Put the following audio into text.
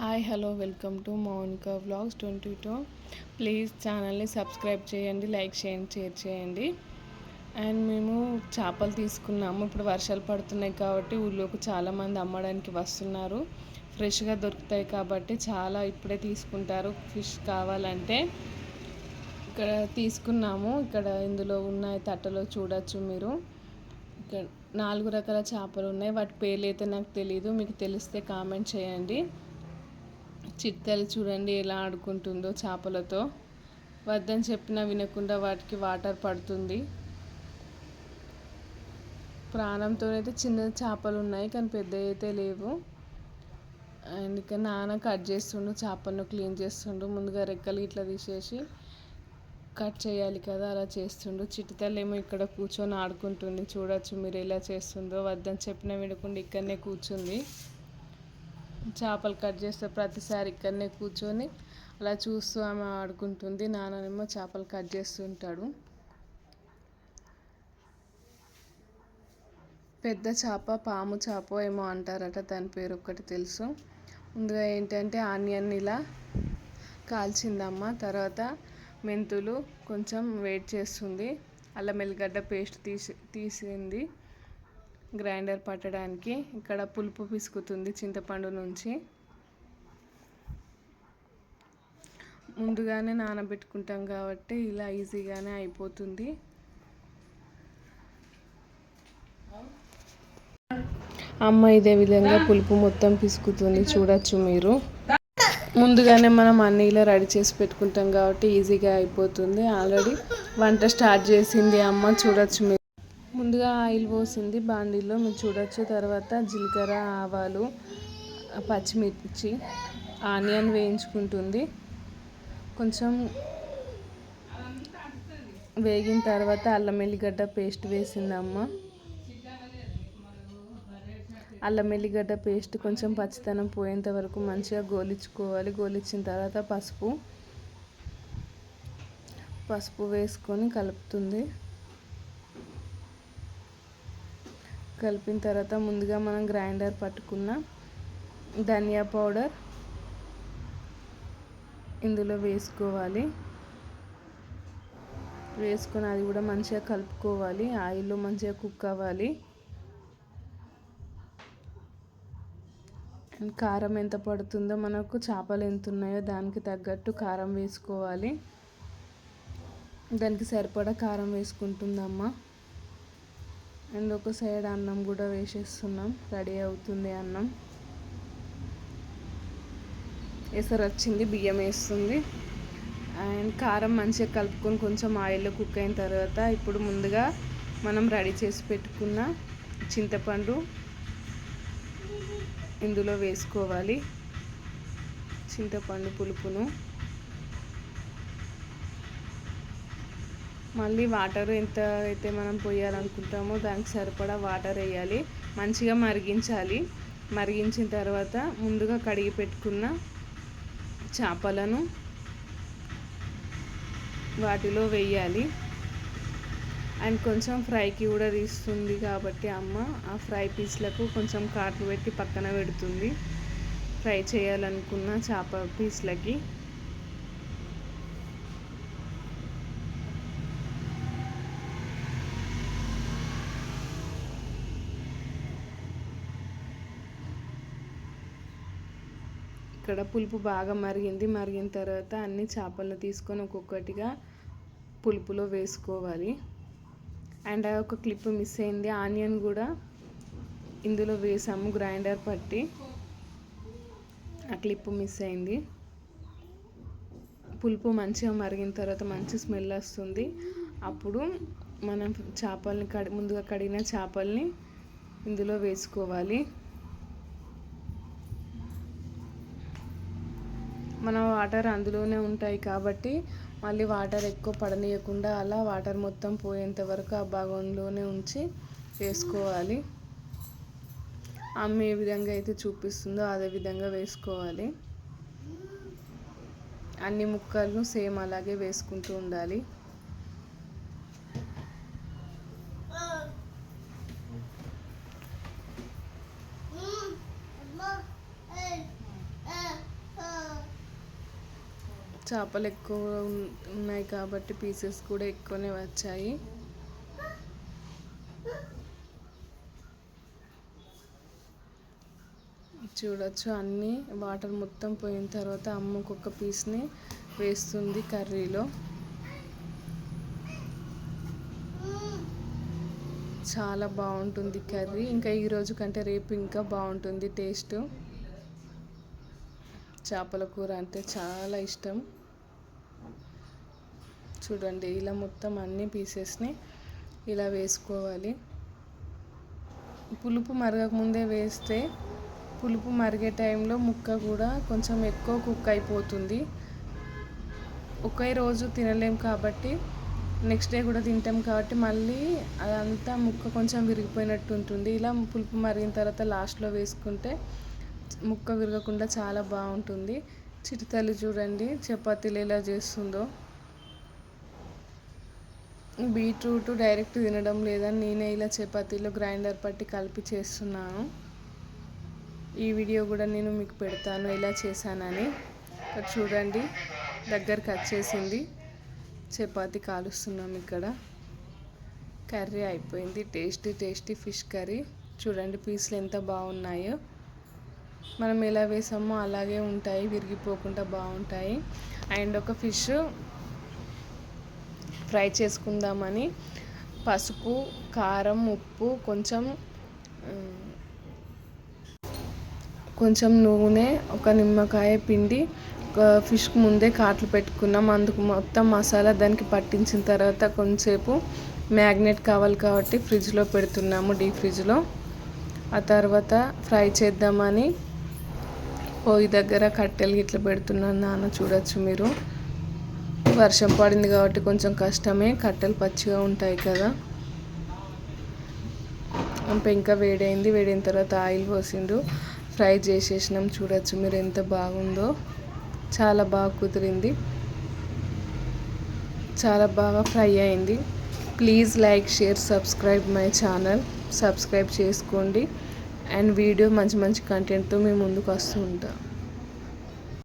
Hi hello welcome to Mounika vlogs twenty two. Please ఛానల్ని subscribe చేయండి like చేయండి share చేయండి. అండ్ మేము చేపలు తీసుకున్నాము. ఇప్పుడు వర్షాలు పడుతున్నాయి కాబట్టి ఊళ్ళోకి చాలామంది అమ్మడానికి వస్తున్నారు. ఫ్రెష్గా దొరుకుతాయి కాబట్టి చాలా ఇప్పుడే తీసుకుంటారు. ఫిష్ కావాలంటే ఇక్కడ తీసుకున్నాము. ఇక్కడ ఇందులో ఉన్నాయి తట్టలో చూడొచ్చు మీరు. ఇక్కడ నాలుగు రకాల చేపలు ఉన్నాయి. వాటి పేర్లు అయితే నాకు తెలియదు మీకు తెలిస్తే కామెంట్ చేయండి. చిట్టలు చూడండి ఎలా ఆడుకుంటుందో చేపలతో. వద్దని చెప్పినా వినకుండా వాటికి వాటర్ పడుతుంది. ప్రాణంతో అయితే చిన్న చేపలు ఉన్నాయి కానీ పెద్ద అయితే లేవు. అండ్ ఇక నాన్న కట్ చేస్తుండు చేపలను క్లీన్ చేస్తుండు. ముందుగా రెక్కలు ఇట్లా తీసేసి కట్ చేయాలి కదా అలా చేస్తుండు. చిట్టుతల్లి ఇక్కడ కూర్చొని ఆడుకుంటుంది. చూడొచ్చు మీరు ఎలా చేస్తుందో. వద్దని చెప్పిన వినకుండా ఇక్కడనే కూర్చుంది. చేపలు కట్ చేస్తే ప్రతిసారి ఇక్కడనే కూర్చొని అలా చూస్తూ ఆమె ఆడుకుంటుంది. నాన్ననేమో చేపలు కట్ చేస్తుంటాడు. పెద్ద చేప పాము చేప ఏమో అంటారట దాని పేరు ఒక్కటి తెలుసు. ముందుగా ఏంటంటే ఆనియన్ ఇలా కాల్చిందమ్మ. తర్వాత మెంతులు కొంచెం వెయిట్ చేస్తుంది. అల్లం ఎల్లిగడ్డ పేస్ట్ తీసి తీసింది. గ్రైండర్ పట్టడానికి ఇక్కడ పులుపు పిసుకుతుంది చింతపండు నుంచి. ముందుగానే నానబెట్టుకుంటాం కాబట్టి ఇలా ఈజీగానే అయిపోతుంది. అమ్మ ఇదే విధంగా పులుపు మొత్తం పిసుకుతుంది. చూడొచ్చు మీరు. ముందుగానే మనం అన్ని ఇలా రెడీ చేసి పెట్టుకుంటాం కాబట్టి ఈజీగా అయిపోతుంది. ఆల్రెడీ వంట స్టార్ట్ చేసింది అమ్మ. చూడొచ్చు మీరు. ముందుగా ఆయిల్ పోసింది బాండీలో. మీరు చూడొచ్చు తర్వాత జీలకర్ర ఆవాలు పచ్చిమిర్చి ఆనియన్ వేయించుకుంటుంది. కొంచెం వేగిన తర్వాత అల్లం ఎల్లిగడ్డ పేస్ట్ వేసిందమ్మ. అల్లం ఎల్లిగడ్డ పేస్ట్ కొంచెం పచ్చితనం పోయేంత వరకు మంచిగా గోలించుకోవాలి. గోలిచ్చిన తర్వాత పసుపు పసుపు వేసుకొని కలుపుతుంది. కలిపిన తర్వాత ముందుగా మనం గ్రైండర్ పట్టుకున్న ధనియా పౌడర్ ఇందులో వేసుకోవాలి. వేసుకొని అది కూడా మంచిగా కలుపుకోవాలి. ఆయిల్లో మంచిగా కుక్ అవ్వాలి. కారం ఎంత పడుతుందో మనకు చేపలు ఎంత ఉన్నాయో దానికి తగ్గట్టు కారం వేసుకోవాలి. దానికి సరిపడా కారం వేసుకుంటుందమ్మా. అండ్ ఒక సైడ్ అన్నం కూడా వేసేస్తున్నాం. రెడీ అవుతుంది అన్నం. ఎసరు వచ్చింది బియ్యం వేస్తుంది. అండ్ కారం మంచిగా కలుపుకొని కొంచెం ఆయిల్లో కుక్ అయిన తర్వాత ఇప్పుడు ముందుగా మనం రెడీ చేసి పెట్టుకున్న చింతపండు ఇందులో వేసుకోవాలి. చింతపండు పులుపును. మళ్ళీ వాటర్ ఎంత అయితే మనం పోయాలనుకుంటామో దానికి సరిపడా వాటర్ వేయాలి. మంచిగా మరిగించాలి. మరిగించిన తర్వాత ముందుగా కడిగి పెట్టుకున్న చేపలను వాటిలో వేయాలి. అండ్ కొంచెం ఫ్రైకి కూడా తీస్తుంది కాబట్టి అమ్మ ఆ ఫ్రై పీస్లకు కొంచెం కాట్లు పెట్టి పక్కన పెడుతుంది. ఫ్రై చేయాలనుకున్న చేప పీస్లకి. ఇక్కడ పులుపు బాగా మరిగింది. మరిగిన తర్వాత అన్ని చేపలను తీసుకొని ఒక్కొక్కటిగా పులుపులో వేసుకోవాలి. అండ్ ఒక క్లిప్ మిస్ అయింది. ఆనియన్ కూడా ఇందులో వేసాము. గ్రైండర్ పట్టి ఆ క్లిప్ మిస్ అయింది. పులుపు మంచిగా మరిగిన తర్వాత మంచి స్మెల్ వస్తుంది. అప్పుడు మనం చేపల్ని కడి ముందుగా కడిగిన చేపల్ని ఇందులో వేసుకోవాలి. మన వాటర్ అందులోనే ఉంటాయి కాబట్టి మళ్ళీ వాటర్ ఎక్కువ పడనీయకుండా అలా వాటర్ మొత్తం పోయేంత వరకు ఆ భాగంలోనే ఉంచి వేసుకోవాలి. అమ్మ ఏ విధంగా అయితే చూపిస్తుందో అదే విధంగా వేసుకోవాలి. అన్ని ముక్కలను సేమ్ అలాగే వేసుకుంటూ ఉండాలి. చేపలు ఎక్కువ ఉన్నాయి కాబట్టి పీసెస్ కూడా ఎక్కువనే వచ్చాయి. చూడొచ్చు అన్నీ. వాటర్ మొత్తం పోయిన తర్వాత అమ్మ ఒక్కొక్క పీస్ని వేస్తుంది కర్రీలో. చాలా బాగుంటుంది కర్రీ. ఇంకా ఈరోజు కంటే రేపు ఇంకా బాగుంటుంది టేస్ట్. చేపల కూర అంటే చాలా ఇష్టం. చూడండి ఇలా మొత్తం అన్ని పీసెస్ని ఇలా వేసుకోవాలి. పులుపు మరగకముందే వేస్తే పులుపు మరిగే టైంలో ముక్క కూడా కొంచెం ఎక్కువ కుక్ అయిపోతుంది. ఒకే రోజు తినలేం కాబట్టి నెక్స్ట్ డే కూడా తింటాం కాబట్టి మళ్ళీ అదంతా ముక్క కొంచెం విరిగిపోయినట్టు ఉంటుంది. ఇలా పులుపు మరిగిన తర్వాత లాస్ట్లో వేసుకుంటే ముక్క విరగకుండా చాలా బాగుంటుంది. చిరుతల్లి చూడండి చపాతీలు ఎలా చేస్తుందో. బీట్రూట్ డైరెక్ట్ తినడం లేదని నేనే ఇలా చపాతీలో గ్రైండర్ పట్టి కలిపి చేస్తున్నాను. ఈ వీడియో కూడా నేను మీకు పెడతాను ఎలా చేశానని. చూడండి దగ్గరకు వచ్చేసింది చపాతీ కాలుస్తున్నాం ఇక్కడ. కర్రీ అయిపోయింది. Tasty tasty fish curry. చూడండి పీసులు ఎంత బాగున్నాయో. మనం ఎలా వేసామో అలాగే ఉంటాయి విరిగిపోకుండా బాగుంటాయి. అండ్ ఒక ఫిష్ ఫ్రై చేసుకుందామని పసుపు కారం ఉప్పు కొంచెం కొంచెం నూనె ఒక నిమ్మకాయ పిండి ఫిష్కి ముందే కాట్లు పెట్టుకున్నాం. అందుకు మొత్తం మసాలా దానికి పట్టించిన తర్వాత కొంచెంసేపు మ్యాగ్నెట్ కావాలి కాబట్టి ఫ్రిడ్జ్లో పెడుతున్నాము డీప్ ఫ్రిడ్జ్లో. ఆ తర్వాత ఫ్రై చేద్దామని పొయ్యి దగ్గర కట్టెలు ఇట్లా పెడుతున్నాను నాన్న చూడొచ్చు మీరు. వర్షం పడింది కాబట్టి కొంచెం కష్టమే. కట్టెలు పచ్చిగా ఉంటాయి కదా. పెంక వేడైంది. వేడైన తర్వాత ఆయిల్ పోసిండు. ఫ్రై చేసేసినాం. చూడొచ్చు మీరు ఎంత బాగుందో. చాలా బాగా కుదిరింది. చాలా బాగా ఫ్రై అయింది. Please like share subscribe my channel. Subscribe చేసుకోండి. అండ్ వీడియో మంచి మంచి కంటెంట్తో మేము ముందుకు వస్తూ ఉంటాం